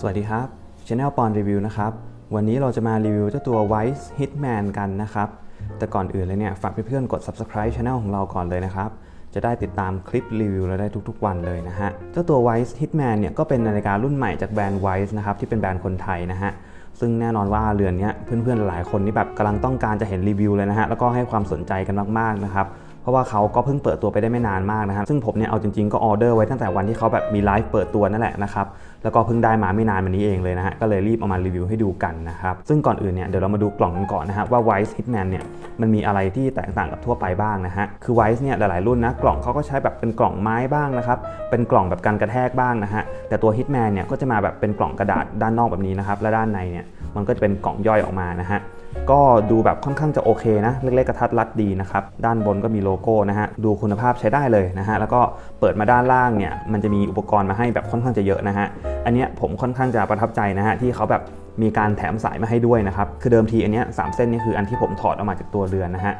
สวัสดีครับ Channel ปอนรีวิวนะครับ วันนี้เราจะมารีวิวเจ้าตัว Wise Hitman กันนะครับ แต่ก่อนอื่นเลยเนี่ย ฝากเพื่อนๆกด subscribe Channel ของเราก่อนเลยนะครับ จะได้ติดตามคลิปรีวิวเราได้ทุกๆ วันเลยนะฮะ เจ้าตัว Wise Hitman เนี่ยก็เป็นนาฬิการุ่นใหม่จากแบรนด์ Wise นะครับ ที่เป็นแบรนด์คนไทยนะฮะซึ่งแน่นอนว่าเรือนนี้เพื่อนๆหลายคนที่แบบกำลังต้องการจะเห็นรีวิวเลยนะฮะแล้วก็ให้ความสนใจกันมากๆนะครับ ราะว่าเขาก็เพิ่งเปิดตัวไปได้ไม่นานมากนะครับซึ่งผมเนี่ยเอาจริงๆก็ออเดอร์ไว้ตั้งแต่วันที่เขาแบบมีไลฟ์เปิดตัวนั่นแหละนะครับแล้วก็เพิ่งได้มาไม่นานมานี้เองเลยนะฮะก็เลยรีบเอามารีวิวให้ดูกันนะครับซึ่งก่อนอื่นเนี่ยเดี๋ยวเรามาดูกล่องกันก่อนนะฮะว่า Wise Hitman เนี่ยมันมีอะไรที่แตกต่างกับทั่วไปบ้างนะฮะคือ Wise เนี่ยหลายๆรุ่นนะกล่องเขาก็ใช้แบบเป็นกล่องไม้บ้างนะครับเป็นกล่องแบบกันกระแทกบ้างนะฮะแต่ตัว Hitman เนี่ยก็จะมาแบบเป็นกล่องกระดาษด้านนอกแบบนี้นะครับและด้านในเนี่ยมันก็จะเป็นกล่องย่อยออกมานะฮะ ก็ดูแบบค่อนข้างจะโอเคนะ เล็กๆกระทัดรัดดีนะครับ ด้านบนก็มีโลโก้นะฮะ ดูคุณภาพใช้ได้เลยนะฮะ แล้วก็เปิดมาด้านล่างเนี่ย มันจะมีอุปกรณ์มาให้แบบค่อนข้างจะเยอะนะฮะ อันเนี้ยผมค่อนข้างจะประทับใจนะฮะ ที่เขาแบบมีการแถมสายมาให้ด้วยนะครับ คือเดิมทีอันเนี้ยสามเส้นนี่คืออันที่ผมถอดออกมาจากตัวเรือนนะฮะ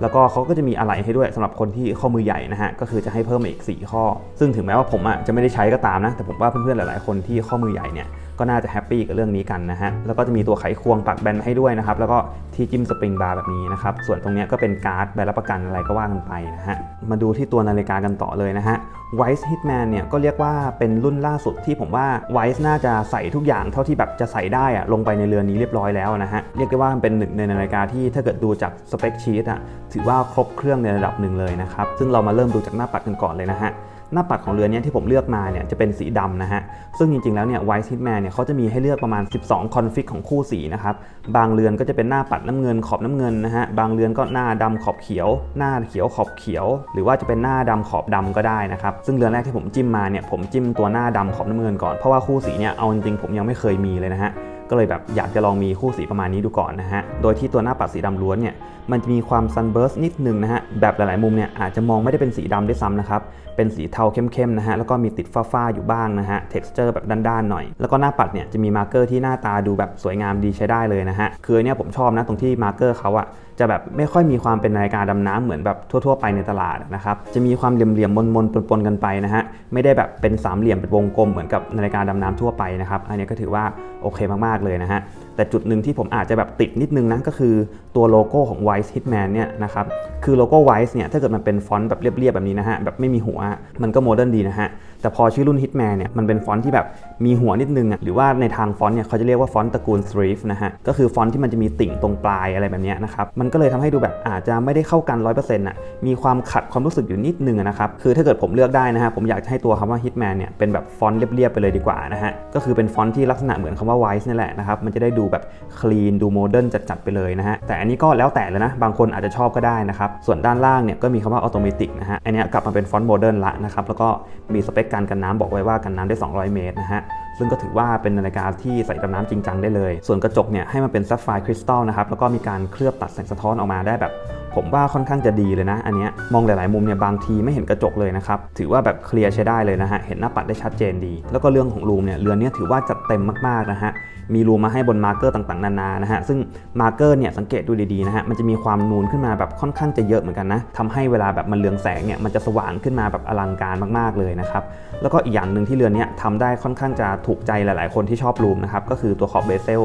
แล้วก็เขาก็จะมีอะไรให้ด้วยสำหรับคนที่ข้อมือใหญ่นะฮะ ก็คือจะให้เพิ่มมาอีก 4 ข้อ ซึ่งถึงแม้ว่าผมอะจะไม่ได้ใช้ก็ตามนะ แต่ผมว่าเพื่อนๆหลายๆ คนที่ข้อมือใหญ่เนี่ย ก็น่าจะแฮปปี้กับเรื่องนี้กันนะฮะ แล้วก็จะมีตัวไขควงปักแบนให้ด้วยนะครับ แล้วก็ที่จิ้มสปริงบาร์แบบนี้นะครับ ส่วนตรงนี้ก็เป็นการ์ดใบรับประกันอะไรก็ว่ากันไปนะฮะ มาดูที่ตัวนาฬิกากันต่อเลยนะฮะ Wise Hitman เนี่ยก็เรียกว่าเป็นรุ่นล่าสุดที่ผมว่า Wise น่าจะใส่ทุกอย่างเท่าที่แบบจะใส่ได้อะลงไปในเรือนนี้เรียบร้อยแล้วนะฮะ เรียกได้ว่ามันเป็นหนึ่งในนาฬิกาที่ถ้าเกิดดูจากสเปคชีตอะถือว่าครบเครื่องในระดับหนึ่งเลยนะครับ ซึ่งเรามาเริ่มดูจากหน้าปัดกันก่อนเลยนะฮะ หน้าปัดของเรือนเนี้ที่ผมเลือกมาเนี่ยจะเป็นสีดำนะฮะ ซึ่งจริงๆแล้วเนี่ย Wise Hitman เนี่ยเขาจะมีให้เลือกประมาณ 12 คอนฟิกของคู่สีนะครับ บางเรือนก็จะเป็นหน้าปัดน้ำเงินขอบน้ำเงินนะฮะ บางเรือนก็หน้าดำขอบเขียว หน้าเขียวขอบเขียว หรือว่าจะเป็นหน้าดำขอบดำก็ได้นะครับ ซึ่งเรือนแรกที่ผมจิ้มมาเนี่ยผมจิ้มตัวหน้าดำขอบน้ำเงินก่อน เพราะว่าคู่สีเนี่ยเอาจริงๆผมยังไม่เคยมีเลยนะฮะ ก็เลยแบบอยากจะลองมีคู่สีประมาณนี้ดูก่อนนะฮะ โดยที่ตัวหน้าปัดสีดำล้วนเนี่ย มันจะมีความซันเบิร์สนิดนึงนะฮะ แบบหลายๆมุมเนี่ยอาจจะมองไม่ได้เป็นสีดำด้วยซ้ำนะครับ เป็นสีเทาเข้มๆนะฮะ แล้วก็มีติดฝ้าๆอยู่บ้างนะฮะ เท็กซ์เจอร์แบบด้านๆหน่อย แล้วก็หน้าปัดเนี่ยจะมีมาร์เกอร์ที่หน้าตาดูแบบสวยงามดีใช้ได้เลยนะฮะ คือเนี่ยผมชอบนะตรงที่มาร์เกอร์เขาอะจะแบบไม่ค่อยมีความเป็นนาฬิกาดำน้ำเหมือนแบบทั่ว ๆ ไปในตลาดนะครับ จะมีความเหลี่ยมๆมนๆปนๆกันไปนะฮะ ไม่ได้แบบเป็นสามเหลี่ยมเป็นวงกลมเหมือนกับนาฬิกาดำน้ำทั่วไปนะครับ อันนี้ก็ถือว่าโอเคมากๆเลยนะฮะแต่จุดหนึ่งที่ผมอาจจะแบบติดนิดนึงนะก็คือตัวโลโก้ของ Wise Hitman เนี่ยนะครับคือโลโก้ Wise เนี่ยถ้าเกิดมันเป็นฟอนต์แบบเรียบๆแบบนี้นะฮะแบบไม่มีหัวมันก็โมเดิร์นดีนะฮะแต่พอชื่อรุ่น Hitman เนี่ยมันเป็นฟอนต์ที่แบบมีหัวนิดนึงอะหรือว่าในทางฟอนต์เนี่ยเขาจะเรียกว่าฟอนต์ตระกูล serif นะฮะก็คือฟอนต์ที่มันจะมีติ่งตรงปลายอะไรแบบนี้นะครับมันก็เลยทำให้ดูแบบอาจจะไม่ได้เข้ากัน 100%อะมีความขัดความรู้สึกอยู่นิดนึงนะครับคือถ้าเกิดผมเลือกได้นะฮะผมอยากจะให้ตัวคำว่า Hitman เนี่ยเป็นแบบฟอนต์เรียบๆไปเลยดีกว่านะฮะก็คือเป็นฟอนต์ที่ลักษณะเหมือนคำว่า Wise นี่แหละนะครับมันจะได้ดููแบบคลีนดูโมเดิร์นจัดๆไปเลยนะฮะแต่อันนี้ก็แล้วแต่เลยนะ บางคนอาจจะชอบก็ได้นะครับ ส่วนด้านล่างเนี่ยก็มีคำว่าอัตโนมัตินะฮะอันนี้กลับมาเป็นฟอนต์โมเดิร์นละนะครับแล้วก็มีสเปคการกันน้ำบอกไว้ว่ากันน้ำได้ 200 เมตรนะฮะซึ่งก็ถือว่าเป็นนาฬิกาที่ใส่ดำน้ำจริงจังได้เลย ส่วนกระจกเนี่ยให้มันเป็นซัฟไฟร์คริสตัลนะครับแล้วก็มีการเคลือบตัดแสงสะท้อนออกมาได้แบบ ผมว่าค่อนข้างจะดีเลยนะ อันเนี้ยมองหลาย ๆ มุมเนี่ยบางทีไม่เห็นกระจกเลยนะครับ ถือว่าแบบเคลียร์ใช้ได้เลยนะฮะ เห็นหน้าปัดได้ชัดเจนดี แล้วก็เรื่องของรูมเนี่ยเรือนนี้ถือว่าจัดเต็มมาก ๆ นะฮะ มีรูมมาให้บนมาร์เกอร์ต่าง ๆ นานา นะฮะ ซึ่งมาร์เกอร์เนี่ยสังเกตดูดี ๆ นะฮะ มันจะมีความนูนขึ้นมาแบบค่อนข้างจะเยอะเหมือนกันนะทำให้เวลาแบบมันเรืองแสงเนี่ยมันจะสว่างขึ้นมาแบบอลังการมาก ๆ เลยนะครับ แล้วก็อีกอย่างหนึ่งที่เรือนนี้ทำได้ค่อนข้างจะถูกใจหลาย ๆ คนที่ชอบรูมนะครับ ก็คือตัวขอบเบเซล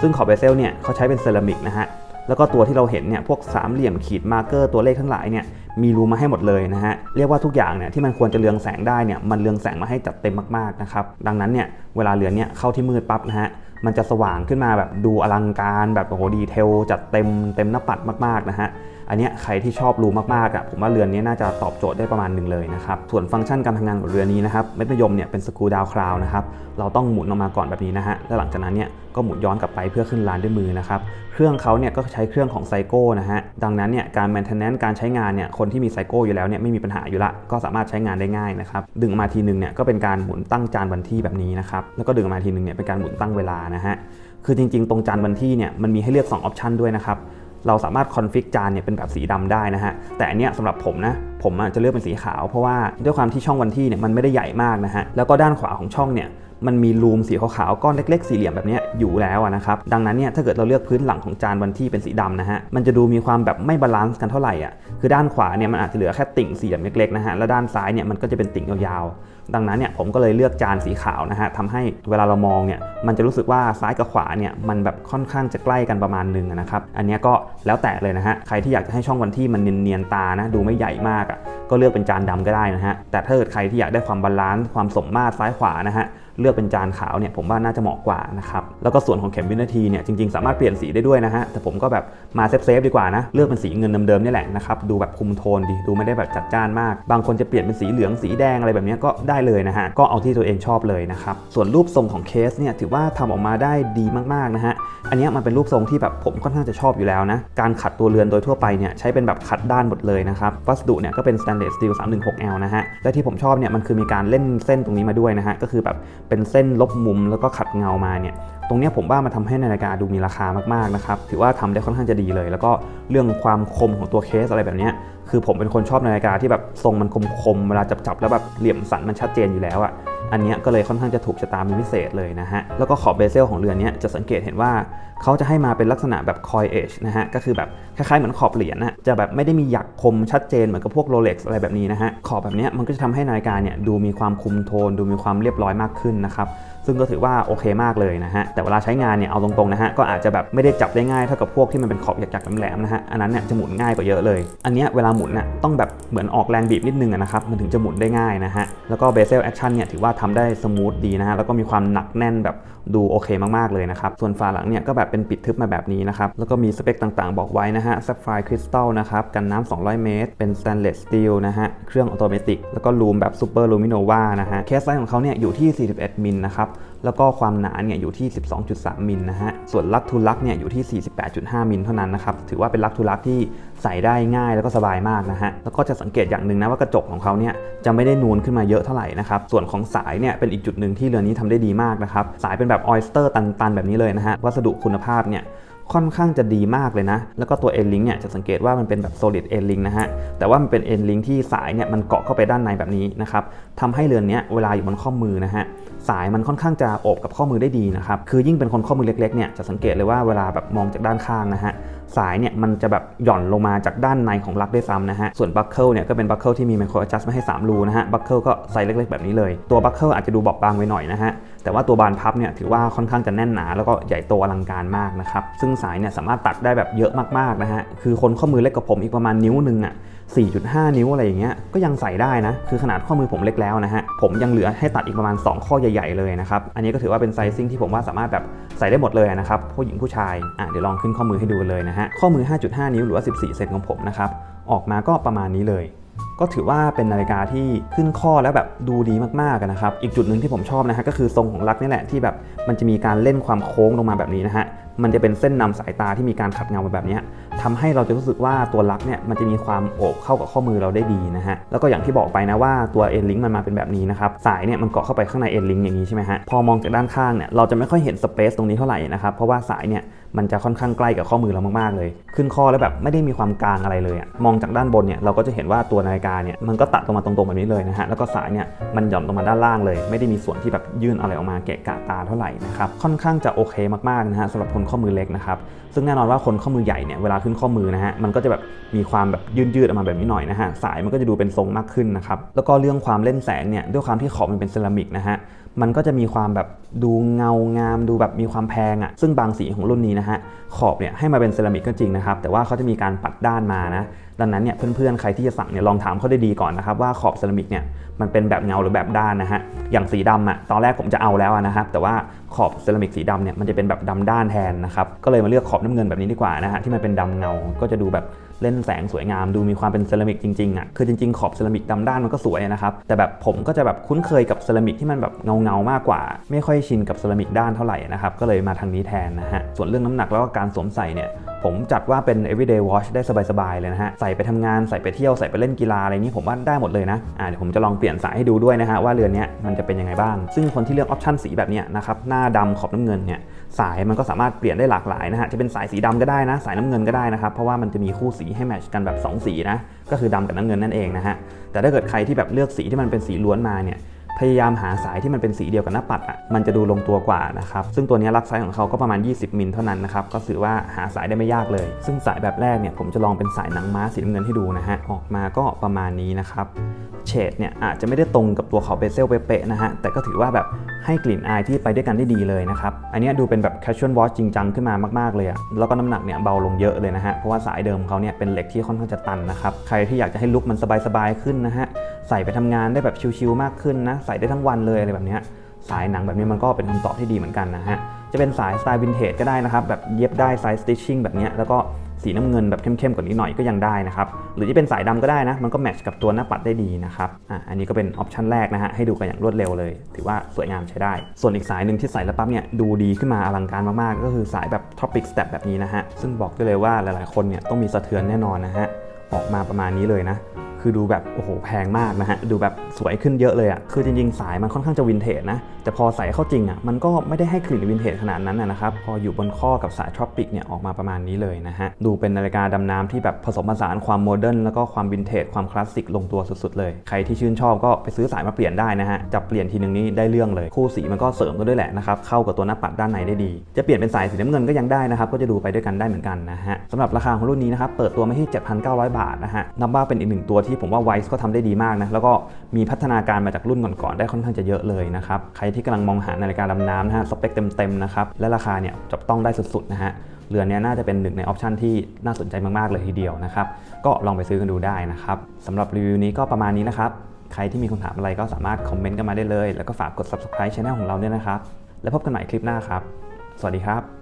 ซึ่งขอบเบเซลเนี่ยเขาใช้เป็นเซรามิกนะฮะ แล้วก็ตัวที่เราเห็นเนี่ยพวกสามเหลี่ยมขีดมาร์เกอร์ตัวเลขทั้งหลายเนี่ยมีรูมาให้หมดเลยนะฮะเรียกว่าทุกอย่างเนี่ยที่มันควรจะเรืองแสงได้เนี่ยมันเรืองแสงมาให้จัดเต็มมากๆนะครับดังนั้นเนี่ยเวลาเรือนเนี่ยเข้าที่มืดปั๊บนะฮะมันจะสว่างขึ้นมาแบบดูอลังการแบบโอ้โหดีเทลจัดเต็มเต็มหน้าปัดมากๆนะฮะอันเนี้ยใครที่ชอบรูมากๆอะผมว่าเรือนนี้น่าจะตอบโจทย์ได้ประมาณหนึ่งเลยนะครับส่วนฟังก์ชันการทำงานของเรือนนี้นะครับเม็ดมะยมเนี่ยเป็นสกูดาวคราวนะครับเราต้องหมุนออกมาก่อนแบบนี้นะฮะแล้วหลังจากนั้นเนี่ย ก็หมุนย้อนกลับไปเพื่อขึ้นลานด้วยมือนะครับ เครื่องเขาเนี่ยก็ใช้เครื่องของไซโก้นะฮะ ดังนั้นเนี่ยการ maintenance การใช้งานเนี่ยคนที่มีไซโก้อยู่แล้วเนี่ยไม่มีปัญหาอยู่ละ ก็สามารถใช้งานได้ง่ายนะครับ ดึงมาทีนึงเนี่ยก็เป็นการหมุนตั้งจานวันที่แบบนี้นะครับ แล้วก็ดึงมาทีนึงเนี่ยเป็นการหมุนตั้งเวลานะฮะ คือจริง ๆ ตรงจานวันที่เนี่ยมันมีให้เลือก2ออปชันด้วยนะครับเราสามารถคอนฟิกจานเนี่ยเป็นแบบสีดำได้นะฮะ แต่อันเนี้ยสำหรับผมนะ ผมจะเลือกเป็นสีขาว เพราะว่าด้วยความที่ช่องวันที่เนี่ยมันไม่ได้ใหญ่มากนะฮะ แล้วก็ด้านขวาของช่องเนี่ย มันมีรูมสีขาวๆก้อนเล็ก ๆ สี่เหลี่ยมแบบนี้อยู่แล้วนะครับดังนั้นเนี่ยถ้าเกิดเราเลือกพื้นหลังของจานวันที่เป็นสีดำนะฮะมันจะดูมีความแบบไม่บาลานซ์กันเท่าไหร่อะคือด้านขวาเนี่ยมันอาจจะเหลือแค่ติ่งสี่เหลี่ยมเล็กๆนะฮะแล้วด้านซ้ายเนี่ยมันก็จะเป็นติ่งยาวๆดังนั้นเนี่ยผมก็เลยเลือกจานสีขาวนะฮะทำให้เวลาเรามองเนี่ยมันจะรู้สึกว่าซ้ายกับขวาเนี่ยมันแบบค่อนข้างจะใกล้กันประมาณนึงนะครับอันนี้ก็แล้วแต่เลยนะฮะใครที่อยากจะให้ช่องวันที่มันเนียนๆตานะดูไม่ใหญ่มากอะ่ะก็เลือกเป็นจานดำก็ได้นะฮะแต่ถ้าเกิดใครที่อยากได้ความบาลานซ์ความสมมาตรซ้ายขวานะฮะ เลือกเป็นจานขาวเนี่ยผมว่าน่าจะเหมาะกว่านะครับแล้วก็ส่วนของเข็มวินาทีเนี่ยจริงๆสามารถเปลี่ยนสีได้ด้วยนะฮะแต่ผมก็แบบมาเซฟๆดีกว่านะเลือกเป็นสีเงินเดิมๆนี่แหละนะครับดูแบบคุมโทนดีดูไม่ได้แบบจัดจ้านมาก บางคนจะเปลี่ยนเป็นสีเหลืองสีแดงอะไรแบบนี้ก็ได้เลยนะฮะก็เอาที่ตัวเองชอบเลยนะครับส่วนรูปทรงของเคสเนี่ยถือว่าทำออกมาได้ดีมากๆนะฮะอันนี้มันเป็นรูปทรงที่แบบผมค่อนข้างจะชอบอยู่แล้วนะการขัดตัวเรือนโดยทั่วไปเนี่ยใช้เป็นแบบขัดด้านหมดเลยนะครับวัสดุเนี่ยก็เป็น stainless steel 316L นะฮะและที่ผมชอบเนี่ยมันคือมีการเล่นเส้นตรงนี้มาด้วยนะฮะก็คือแบบเป็นเส้นลบมุมแล้วก็ขัดเงามาเนี่ย ตรงนี้ผมว่ามันทำให้นาฬิกาดูมีราคามากๆนะครับถือว่าทำได้ค่อนข้างจะดีเลย แล้วก็เรื่องความคมของตัวเคสอะไรแบบนี้คือผมเป็นคนชอบนาฬิกาที่แบบทรงมันคมๆเวลาจับๆแล้วแบบเหลี่ยมสันมันชัดเจนอยู่แล้วอะอันนี้ก็เลยค่อนข้างจะถูกชะตาเป็นพิเศษเลยนะฮะ แล้วก็ขอบเบเซลของเรือนนี้จะสังเกตเห็นว่าเขาจะให้มาเป็นลักษณะแบบคอยเอชนะฮะ ก็คือแบบคล้ายๆเหมือนขอบเหรียญนะจะแบบไม่ได้มีหยักคมชัดเจนเหมือนกับพวกโรเล็กซ์อะไรแบบนี้นะฮะ ขอบแบบนี้มันก็จะทำให้นาฬิกาเนี่ยดูมีความคุมโทน ดูมีความเรียบร้อยมากขึ้นนะครับ ซึ่งก็ถือว่าโอเคมากเลยนะฮะแต่เวลาใช้งานเนี่ยเอาตรงๆนะฮะก็อาจจะแบบไม่ได้จับได้ง่ายเท่ากับพวกที่มันเป็นขอบหยักๆแหลมๆนะฮะอันนั้นเนี่ยจะหมุนง่ายกว่าเยอะเลย อันนี้เวลาหมุนน่ะต้องแบบเหมือนออกแรงบีบนิดนึงนะครับมันถึงจะหมุนได้ง่ายนะฮะแล้วก็เบเซลแอคชั่นเนี่ยถือว่าทำได้สมูทดีนะฮะแล้วก็มีความหนักแน่นแบบดูโอเคมากๆเลยนะครับส่วนฝาหลังเนี่ยก็แบบเป็นปิดทึบมาแบบนี้นะครับแล้วก็มีสเปคต่างๆ บอกไว้นะฮะ Sapphire Crystal นะครับกันน้ำ200 เมตร เป็น Stainless Steel นะฮะเครื่องออโตเมติกแล้วก็ลูมแบบ Super Luminova นะฮะเคสไซส์ของเขาเนี่ยอยู่ที่ 41 มิลนะครับ แล้วก็ความหนาเนี่ยอยู่ที่ 12.3 มิลนะฮะ ส่วนลักทูลักเนี่ยอยู่ที่ 48.5 มิลเท่านั้นนะครับ ถือว่าเป็นลักทูลักที่ใส่ได้ง่ายแล้วก็สบายมากนะฮะ แล้วก็จะสังเกตอย่างหนึ่งนะว่ากระจกของเขาเนี่ยจะไม่ได้นูนขึ้นมาเยอะเท่าไหร่นะครับ ส่วนของสายเนี่ยเป็นอีกจุดหนึ่งที่เรือนนี้ทำได้ดีมากนะครับ สายเป็นแบบออยสเตอร์ตันๆแบบนี้เลยนะฮะ วัสดุคุณภาพเนี่ยค่อนข้างจะดีมากเลยนะ แล้วก็ตัว N link เนี่ยจะสังเกตว่ามันเป็นแบบ solid N link นะฮะ แต่ว่ามันเป็น N link ที่สายเนี่ยมันเกาะเข้าไปด้านในแบบนี้นะครับทำให้เรือนเนี้ยเวลาอยู่บนข้อมือนะฮะ สายมันค่อนข้างจะโอบกับข้อมือได้ดีนะครับคือยิ่งเป็นคนข้อมือเล็กๆเนี่ยจะสังเกตเลยว่าเวลาแบบมองจากด้านข้างนะฮะสายเนี่ยมันจะแบบหย่อนลงมาจากด้านในของลักได้ซ้ำนะฮะส่วนบัคเกิลเนี่ยก็เป็นบัคเกิลที่มีไมโคร adjust มาให้ 3 รูนะฮะบัคเกิลก็ไซส์เล็กๆ แบบนี้เลย ตัวบัคเกิลอาจจะดูบอบบางไว้หน่อยนะฮะแต่ว่าตัวบานพับเนี่ยถือว่าค่อนข้างจะแน่นหนา แล้วก็ใหญ่โตอลังการมากนะครับซึ่งสายเนี่ยสามารถตัดได้แบบเยอะมากๆนะฮะคือคนข้อมือเล็กกว่าผมอีกประมาณนิ้วหนึ่งอะ4.5 นิ้วอะไรอย่างเงี้ยก็ยังใส่ได้นะคือขนาดข้อมือผมเล็กแล้วนะฮะผมยังเหลือให้ตัดอีกประมาณ 2 ข้อใหญ่ๆเลยนะครับ อันนี้ก็ถือว่าเป็นไซซิ่งที่ผมว่าสามารถแบบใส่ได้หมดเลยนะครับ ผู้หญิงผู้ชาย อะเดี๋ยวลองขึ้นข้อมือให้ดูเลยนะฮะ ข้อมือ 5.5 นิ้วหรือว่า 14 เซนของผมนะครับ ออกมาก็ประมาณนี้เลยก็ถือว่าเป็นนาฬิกาที่ขึ้นข้อแล้วแบบดูดีมากๆนะครับ อีกจุดหนึ่งที่ผมชอบนะฮะก็คือทรงของลักนี่แหละที่แบบมันจะมีการเล่นความโค้งลงมาแบบนี้นะฮะ มันจะเป็นเส้นนำสายตาที่มีการขัดเงาแบบนี้ยทำให้เราจะรู้สึกว่าตัวลักเนี่ยมันจะมีความโอบเข้ากับข้อมือเราได้ดีนะฮะแล้วก็อย่างที่บอกไปนะว่าตัวเอ็นลิงมันมาเป็นแบบนี้นะครับสายเนี่ยมันเกาะเข้าไปข้างในเอ็นลิงอย่างนี้ใช่ไหมฮะพอมองจากด้านข้างเนี่ยเราจะไม่ค่อยเห็นสเปซตรงนี้เท่าไหร่นะครับเพราะว่าสายเนี่ย มันจะค่อนข้างใกล้กับข้อมือเรามากๆเลย ขึ้นข้อแล้วแบบไม่ได้มีความกลางอะไรเลยอะมองจากด้านบนเนี่ยเราก็จะเห็นว่าตัวนาฬิกาเนี่ยมันก็ตัดลงมาตรงๆแบบนี้เลยนะฮะแล้วก็สายเนี่ยมันหย่อนลงมาด้านล่างเลย ไม่ได้มีส่วนที่แบบยื่นอะไรออกมาเกะกะตาเท่าไหร่นะครับค่อนข้างจะโอเคมากๆนะฮะสำหรับคนข้อมือเล็กนะครับซึ่งแน่นอนว่าคนข้อมือใหญ่เนี่ยเวลาขึ้นข้อมือนะฮะมันก็จะแบบมีความแบบยืดๆออกมาแบบนี้หน่อยนะฮะสายมันก็จะดูเป็นทรงมากขึ้นนะครับแล้วก็เรื่องความเล่นแสงเนี่ยด้วยความที่ขอบมันเป็นเซรามิกนะฮะ มันก็จะมีความแบบดูเงางามดูแบบมีความแพงอะ่ะซึ่งบางสีของรุ่นนี้นะฮะขอบเนี่ยให้มาเป็นเซรามิกก็จริงนะครับแต่ว่าเขาจะมีการปัดด้านมานะ ดังนั้นเนี่ยเพื่อนๆใครที่จะสั่งเนี่ยลองถามเขาได้ดีก่อนนะครับว่าขอบเซรามิกเนี่ยมันเป็นแบบเงาหรือแบบด้านนะฮะอย่างสีดำอะ่ะตอนแรกผมจะเอาแล้วนะครับแต่ว่าขอบเซรามิกสีดำเนี่ยมันจะเป็นแบบดำด้านแทนนะครับก็เลยมาเลือกขอบน้ำเงินแบบนี้ดีกว่านะฮะที่มันเป็นดำเงาก็จะดูแบบเล่นแสงสวยงาม ดูมีความเป็นเซรามิกจริงๆอะคือจริงๆขอบเซรามิกดำด้านมันก็สวยนะครับแต่แบบผมก็จะแบบคุ้นเคยกับเซรามิกที่มันแบบเงาเงาๆมากกว่า ไม่ค่อยชินกับเซรามิกด้านเท่าไหร่นะครับก็เลยมาทางนี้แทนนะฮะส่วนเรื่องน้ำหนักแล้วก็การสวมใส่เนี่ยผมจัดว่าเป็น everyday wash ได้สบายๆเลยนะฮะ ใส่ไปทำงานใส่ไปเที่ยวใส่ไปเล่นกีฬาอะไรนี้ผมว่าได้หมดเลยนะอ่าเดี๋ยวผมจะลองเปลี่ยนสายให้ดูด้วยนะฮะว่าเรือนนี้มันจะเป็นยังไงบ้าง ซึ่งคนที่เลือกออปชันสีแบบนี้นะครับหน้าดำขอบน้ำเงินเนี่ยสายมันก็สามารถเปลี่ยนได้หลากหลายนะฮะจะเป็นสายสีดำก็ได้นะ สายน้ำเงินก็ได้นะครับเพราะว่ามันจะมีคู่สีให้แมทช์กันแบบ 2 สีนะก็คือดำกับน้ำเงินนั่นเองนะฮะแต่ถ้าเกิดใครที่แบบเลือกสีที่มันเป็นสีล้วนมาเนี่ย พยายามหาสายที่มันเป็นสีเดียวกับหน้าปัดอะมันจะดูลงตัวกว่านะครับซึ่งตัวนี้ยลักไซส์ของเขาก็ประมาณ 20 มิลเท่านั้นนะครับก็ถือว่าหาสายได้ไม่ยากเลย ซึ่งสายแบบแรกเนี่ยผมจะลองเป็นสายหนังม้าสีน้ำเงินให้ดูนะฮะออกมาก็ประมาณนี้นะครับเฉดเนี่ยอาจจะไม่ได้ตรงกับตัวเขาเบเซลเป๊ะๆนะฮะแต่ก็ถือว่าแบบ ให้กลิ่นอายที่ไปด้วยกันได้ดีเลยนะครับ อันนี้ดูเป็นแบบ casual watch จริงจังขึ้นมามาก ๆ เลยอะแล้วก็น้ำหนักเนี่ยเบาลงเยอะเลยนะฮะ เพราะว่าสายเดิมเขาเนี่ยเป็นเหล็กที่ค่อนข้างจะตันนะครับ ใครที่อยากจะให้ลุคมันสบาย ๆ ขึ้นนะฮะ ใส่ไปทำงานได้แบบชิลๆมากขึ้นนะ ใส่ได้ทั้งวันเลยอะไรแบบเนี้ยสายหนังแบบนี้มันก็เป็นคำตอบที่ดีเหมือนกันนะฮะ จะเป็นสายสไตล์วินเทจก็ได้นะครับ แบบเย็บได้ไซส์สติชชิ่งแบบเนี้ยแล้วก็ สีน้ำเงินแบบเข้มๆกว่านี้หน่อยก็ยังได้นะครับหรือจะเป็นสายดำก็ได้นะ มันก็แมทช์กับตัวหน้าปัดได้ดีนะครับอะอันนี้ก็เป็นออปชันแรกนะฮะให้ดูกันอย่างรวดเร็วเลย ถือว่าสวยงามใช้ได้ ส่วนอีกสายหนึ่งที่ใส่แล้วปั๊บเนี่ยดูดีขึ้นมาอลังการมากๆ ก็คือสายแบบ Tropic Step แบบนี้นะฮะซึ่งบอกได้เลยว่าหลายๆคนเนี่ยต้องมีสะเทือนแน่นอนนะฮะออกมาประมาณนี้เลยนะ คือดูแบบโอ้โหแพงมากนะฮะ ดูแบบสวยขึ้นเยอะเลยอะ่ะ คือจริงๆ สายมันค่อนข้างจะวินเทจนะ แต่พอใส่เข้าจริงอะ่ะ มันก็ไม่ได้ให้กลิ่นวินเทจขนาดนั้นนะครับ พออยู่บนข้อกับสายทรอปิกเนี่ยออกมาประมาณนี้เลยนะฮะ ดูเป็นนาฬิกาดำน้ำที่แบบผสมผสานความโมเดิร์นแล้วก็ความวินเทจความคลาสสิกลงตัวสุดๆเลย ใครที่ชื่นชอบก็ไปซื้อสายมาเปลี่ยนได้นะฮะ จับเปลี่ยนทีนึงนี่ได้เรื่องเลย คู่สีมันก็เสริมกันด้วยแหละนะครับเข้ากับตัวหน้าปัดด้านในได้ดี จะเปลี่ยนเป็นสายสีน้ำเงินก็ยังได้นะครับก็จะดูไปด้วยกันได้เหมือนกันนะฮะสำหรับราคาของรุ่นนี้นะครับเปิดตัวมาที่7,900 บาทนะฮะนับว่าเป็นอีกหนึ่งตัวที่ผมว่าไวซ์ก็ทำได้ดีมากนะแล้วก็มีพัฒนาการมาจากรุ่นก่อนๆได้ค่อนข้างจะเยอะเลยนะครับใครที่กำลังมองหานาฬิกาดำน้ำนะฮะสเปคเต็มๆนะครับและราคาเนี่ยจับต้องได้สุดๆนะฮะเรือนเนี้น่าจะเป็นหนึ่งในออปชันที่น่าสนใจมากๆเลยทีเดียวนะครับก็ลองไปซื้อกันดูได้นะครับสำหรับรีวิวนี้ก็ประมาณนี้นะครับใครที่มีคำถามอะไรก็สามารถคอมเมนต์กันมาได้เลย แล้วก็ฝากกด subscribe channel ของเราด้วยนะครับ แล้วพบกันใหม่คลิปหน้าครับ สวัสดีครับ